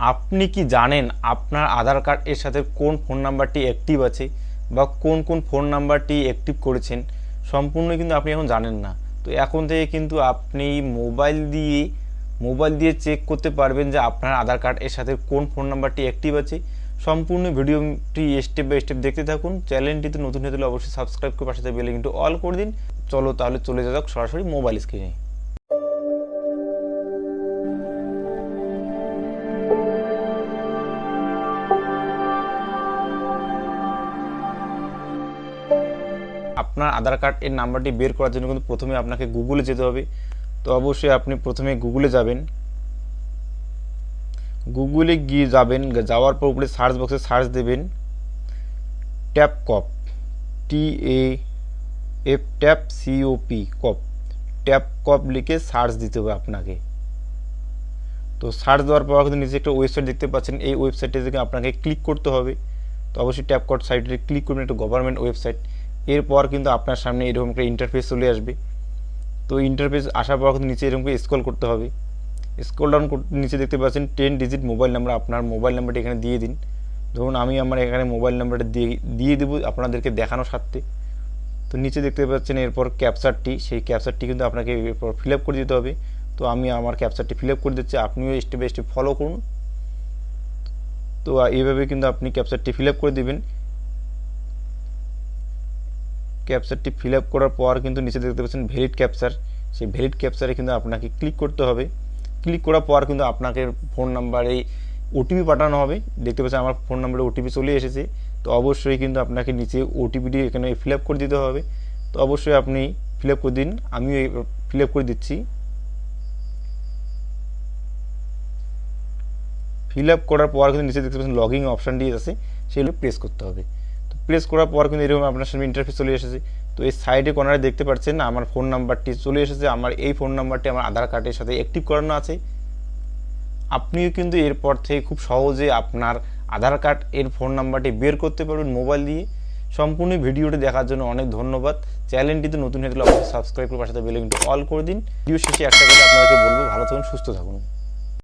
আপনি কি জানেন আপনার আধার কার্ড এর সাথে কোন ফোন নাম্বারটি অ্যাক্টিভ আছে বা কোন কোন ফোন নাম্বারটি অ্যাক্টিভ করেছেন? সম্পূর্ণ কিন্তু আপনি এখন জানেন না। তো এখন থেকে কিন্তু আপনি মোবাইল দিয়ে মোবাইল দিয়ে চেক করতে পারবেন যে আপনার আধার কার্ড এর সাথে কোন ফোন নাম্বারটি অ্যাক্টিভ আছে। সম্পূর্ণ ভিডিওটি স্টেপ বাই স্টেপ দেখতে থাকুন। চ্যানেলটিতে নতুন হয়ে অবশ্যই সাবস্ক্রাইব করে পাশে বেলে কিন্তু অল করে দিন। চলো তাহলে চলে যাক সরাসরি মোবাইল স্ক্রিনে আপনার আধার কার্ড এর নাম্বারটি বের করার জন্য কিন্তু প্রথমে আপনাকে গুগলে যেতে হবে। তো অবশ্যই আপনি প্রথমে গুগলে যাবেন। গুগলে গিয়ে যাবেন, যাওয়ার পর উপরে সার্চ বক্সে সার্চ দেবেন। Tap cop T A F tap COP cop tap cop লিখে সার্চ দিতে হবে আপনাকে। তো সার্চ দেওয়ার পর কিন্তু নিচে একটা ওয়েবসাইট দেখতে পাচ্ছেন। এই ওয়েবসাইটে থেকে আপনাকে ক্লিক করতে হবে। তো অবশ্যই ট্যাপ কট সাইটে ক্লিক করবেন একটা গভর্নমেন্ট ওয়েবসাইট এরপর কিন্তু আপনার সামনে এরকম একটা ইন্টারফেস চলে আসবে। তো ইন্টারফেস আসার পর কিন্তু নিচে এরকম স্ক্রল করতে হবে। স্ক্রল ডাউন নিচে দেখতে পাচ্ছেন টেন ডিজিট মোবাইল নাম্বার আপনার মোবাইল নাম্বারটি এখানে দিয়ে দিন। ধরুন আমি আমার এখানে মোবাইল নাম্বারটা দিয়ে দিয়ে দেবো আপনাদেরকে দেখানোর স্বার্থে তো নিচে দেখতে পাচ্ছেন এরপর ক্যাপচারটি সেই ক্যাপচারটি কিন্তু আপনাকে এরপর ফিল আপ করে দিতে হবে। তো আমি আমার ক্যাপচারটি ফিল আপ করে দিচ্ছি, আপনিও স্টেপ বাই স্টেপ ফলো করুন। তো এইভাবে কিন্তু আপনি ক্যাপচারটি ফিল আপ করে দেবেন। ক্যাপচারটি ফিল আপ করার পর কিন্তু নিচে দেখতে পাচ্ছেন ভ্যালিড ক্যাপচার সেই ভ্যালিড ক্যাপচারে কিন্তু আপনাকে ক্লিক করতে হবে। ক্লিক করার পর কিন্তু আপনাকে ফোন নাম্বারে ওটিপি পাঠানো হবে। দেখতে পাচ্ছেন আমার ফোন নাম্বারে ওটিপি চলে এসেছে। তো অবশ্যই কিন্তু আপনাকে নিচে ওটিপিটি এখানে ফিল আপ করে দিতে হবে। তো অবশ্যই আপনি ফিল আপ করে দিন। আমিও ফিল আপ করে দিচ্ছি। ফিল আপ করার পর কিন্তু নিচে দেখতে পাচ্ছেন লগিং অপশানটি আছে। সেগুলো প্রেস করতে হবে। প্রেস করার পর কিন্তু এরকম আপনার সামনে ইন্টারফেস চলে এসেছে। তো এই সাইডে কর্নারে দেখতে পাচ্ছেন আমার ফোন নাম্বারটি চলে এসেছে, আমার এই ফোন নাম্বারটি আমার আধার কার্ডের সাথে অ্যাক্টিভ করানো আছে। আপনিও কিন্তু এরপর থেকে খুব সহজে আপনার আধার কার্ড এর ফোন নাম্বারটি বের করতে পারবেন মোবাইল দিয়ে। সম্পূর্ণ ভিডিওটি দেখার জন্য অনেক ধন্যবাদ। চ্যানেলটিতে নতুন হয়ে গেলে অবশ্যই সাবস্ক্রাইব করে পাশে বেলে কিন্তু অল করে দিন। ভিডিও শেষে একটা কথা আপনাদেরকে বলব, ভালো থাকুন, সুস্থ থাকুন।